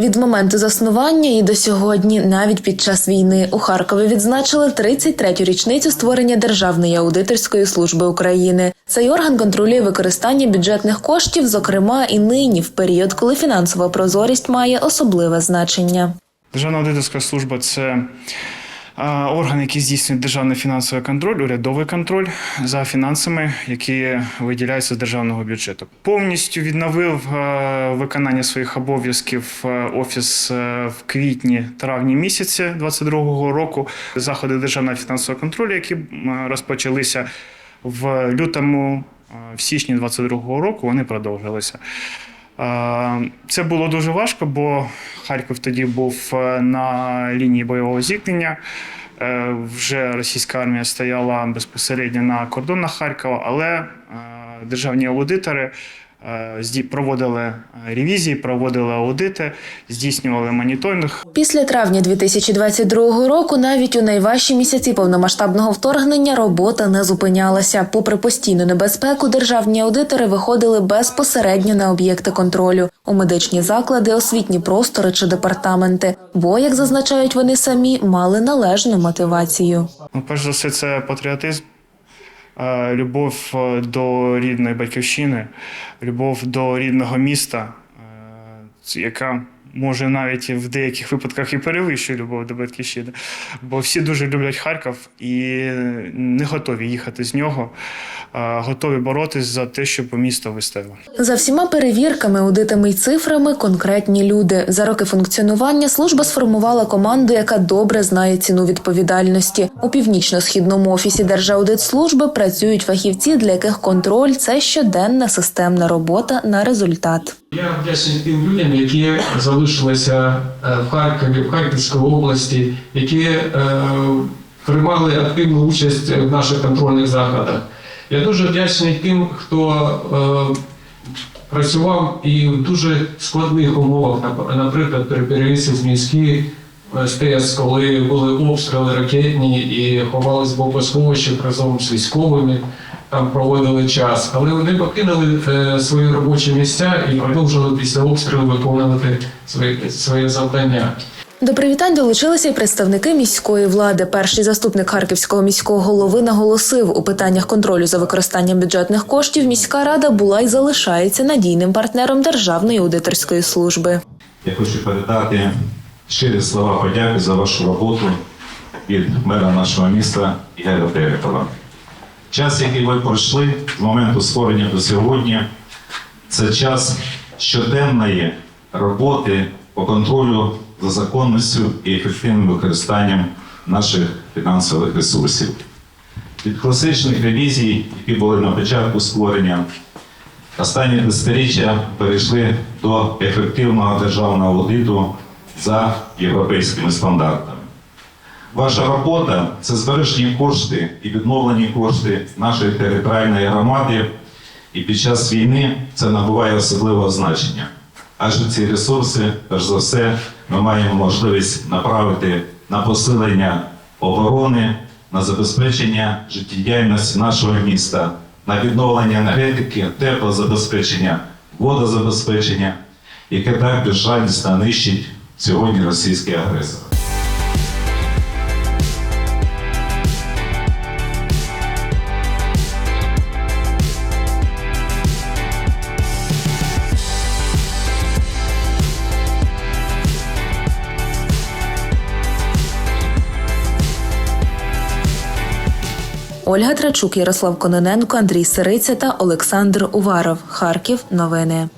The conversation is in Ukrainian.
Від моменту заснування і до сьогодні, навіть під час війни, у Харкові відзначили 33-ю річницю створення Державної аудиторської служби України. Цей орган контролює використання бюджетних коштів, зокрема і нині, в період, коли фінансова прозорість має особливе значення. Державна аудиторська служба це орган, який здійснює державний фінансовий контроль, урядовий контроль за фінансами, які виділяються з державного бюджету. Повністю відновив е, виконання своїх обов'язків е, офіс е, в квітні-травні місяці 2022 року. Заходи державного фінансового контролю, які розпочалися в лютому, в січні 2022 року, вони продовжилися. Е, Це було дуже важко, бо Харків тоді був е, на лінії бойового зіткнення. Е, Вже російська армія стояла безпосередньо на кордонах Харкова, але державні аудитори проводили е, ревізії, проводили аудити, здійснювали моніторинг. Після травня 2022 року, навіть у найважчі місяці повномасштабного вторгнення, робота не зупинялася. Попри постійну небезпеку, державні аудитори виходили безпосередньо на об'єкти контролю у медичні заклади, освітні простори чи департаменти. Бо, як зазначають вони самі, мали належну мотивацію. Ну, перш за все, це патріотизм, е, любов е, до рідної батьківщини, любов до рідного міста, е, яка може навіть в деяких випадках і перевищує любов до батьківщини. Бо всі дуже люблять Харків і не готові їхати з нього, е, готові боротись за те, щоб місто вистояло. За всіма перевірками, аудитами й цифрами конкретні люди. За роки функціонування служба сформувала команду, яка добре знає ціну відповідальності. У північно-східному офісі Держаудитслужби працюють фахівці, для яких контроль це щоденна системна робота на результат. Я вдячний тим людям, які залишилися е, в Харкові, в Харківській області, які е, приймали активну участь в наших контрольних заходах. Я дуже вдячний тим, хто е, працював і в дуже складних умовах, наприклад, при перевісі з міські СТС, коли були обстріли ракетні і ховались в бомбосховищах разом з військовими там проводили час, але вони покинули е, свої робочі місця і продовжили після обстрілу виконувати свої, своє завдання. До привітань долучилися й представники міської влади. Перший заступник харківського міського голови наголосив, у питаннях контролю за використанням бюджетних коштів міська рада була й залишається надійним партнером Державної аудиторської служби. Я хочу передати щирі слова подяки за вашу роботу від мера нашого міста Ігоря Терехова. Час, який ви пройшли з моменту створення до сьогодні, це час щоденної роботи по контролю за законністю і ефективним використанням наших фінансових ресурсів. Від класичних ревізій, які були на початку створення, Останні десятиріччя перейшли до ефективного державного аудиту за європейськими стандартами. Ваша робота це збережені кошти і відновлені кошти нашої територіальної громади, і під час війни це набуває особливого значення. Адже ці ресурси, перш за все, ми маємо можливість направити на посилення оборони, на забезпечення життєдіяльності нашого міста, на відновлення енергетики, теплозабезпечення, водозабезпечення, яке так безжалісно нищить сьогодні російський агресор. Ольга Трачук, Ярослав Кононенко, Андрій Сириця та Олександр Уваров. Харків. Новини.